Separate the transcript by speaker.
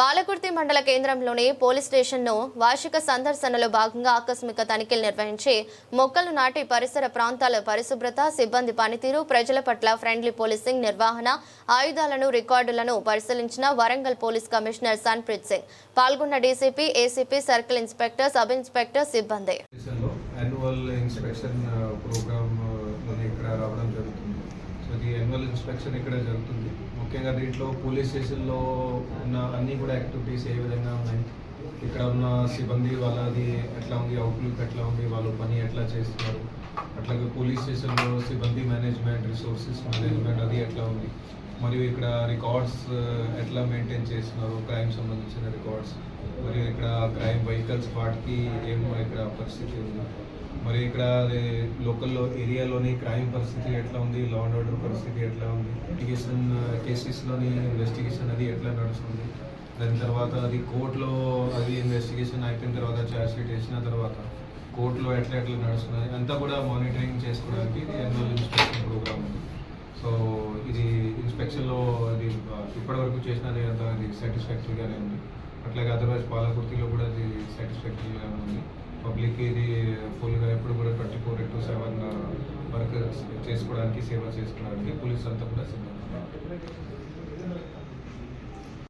Speaker 1: పాలకుర్తి మండల కేంద్రంలోని పోలీస్ స్టేషన్ను వార్షిక సందర్శనలో భాగంగా ఆకస్మిక తనిఖీలు నిర్వహించి మొక్కలు నాటి పరిసర ప్రాంతాల పరిశుభ్రత సిబ్బంది పనితీరు ప్రజల పట్ల ఫ్రెండ్లీ పోలీసింగ్ నిర్వహణ ఆయుధాలను రికార్డులను పరిశీలించిన వరంగల్ పోలీస్ కమిషనర్ సన్ప్రీత్ సింగ్. పాల్గొన్న DCP ACP circle inspector sub inspector సిబ్బంది.
Speaker 2: యాన్యువల్ ఇన్స్పెక్షన్ ప్రోగ్రామ్ ఇక్కడ రావడం జరుగుతుంది. జనరల్ ఇన్స్పెక్షన్ ఇక్కడ జరుగుతుంది. ముఖ్యంగా దీంట్లో పోలీస్ స్టేషన్లో ఉన్న అన్నీ కూడా యాక్టివిటీస్ ఏ విధంగా ఉన్నాయి? ఇక్కడ ఉన్న సిబ్బంది వాళ్ళది ఎట్లా ఉంది? అవుట్లుక్ ఎట్లా ఉంది? వాళ్ళు పని ఎట్లా చేస్తున్నారు? అట్లాగే పోలీస్ స్టేషన్లో సిబ్బంది మేనేజ్మెంట్ రిసోర్సెస్ మేనేజ్మెంట్ అది ఎట్లా ఉంది? మరియు ఇక్కడ రికార్డ్స్ ఎట్లా మెయింటైన్ చేస్తున్నారు? క్రైమ్ సంబంధించిన రికార్డ్స్. మరియు ఇక్కడ క్రైమ్ వెహికల్స్ వాటికి ఏమో ఇక్కడ పరిస్థితి ఉంది. మరి ఇక్కడ లోకల్లో ఏరియాలోని క్రైమ్ పరిస్థితి ఎట్లా ఉంది? లా అండ్ ఆర్డర్ పరిస్థితి ఎట్లా ఉంది? ఇన్వెస్టిగేషన్ కేసెస్లోని ఇన్వెస్టిగేషన్ అది ఎట్లా నడుస్తుంది? దాని తర్వాత అది కోర్టులో అది ఇన్వెస్టిగేషన్ అయిపోయిన తర్వాత ఛార్జ్ షీట్ వేసిన తర్వాత కోర్టులో ఎట్లా ఎట్లా నడుస్తుంది? అంతా కూడా మానిటరింగ్ చేసుకోవడానికి ఇది ఎన్రోల్ ఇన్స్పెక్షన్ ప్రోగ్రామ్ ఉంది. సో ఇది ఇన్స్పెక్షన్లో అది ఇప్పటివరకు చేసినది అంత అది సాటిస్ఫాక్టరీగానే ఉంది. అట్లాగే అదర్వైజ్ పాలకుర్తిలో కూడా అది సాటిస్ఫాక్టరీగానే ఉంది. పబ్లిక్ ఇది ఫుల్గా ఎప్పుడు కూడా twenty four into seven work చేసుకోవడానికి సేవ చేసుకోవడానికి పోలీస్ అంతా కూడా సిద్ధంగా ఉన్నారు.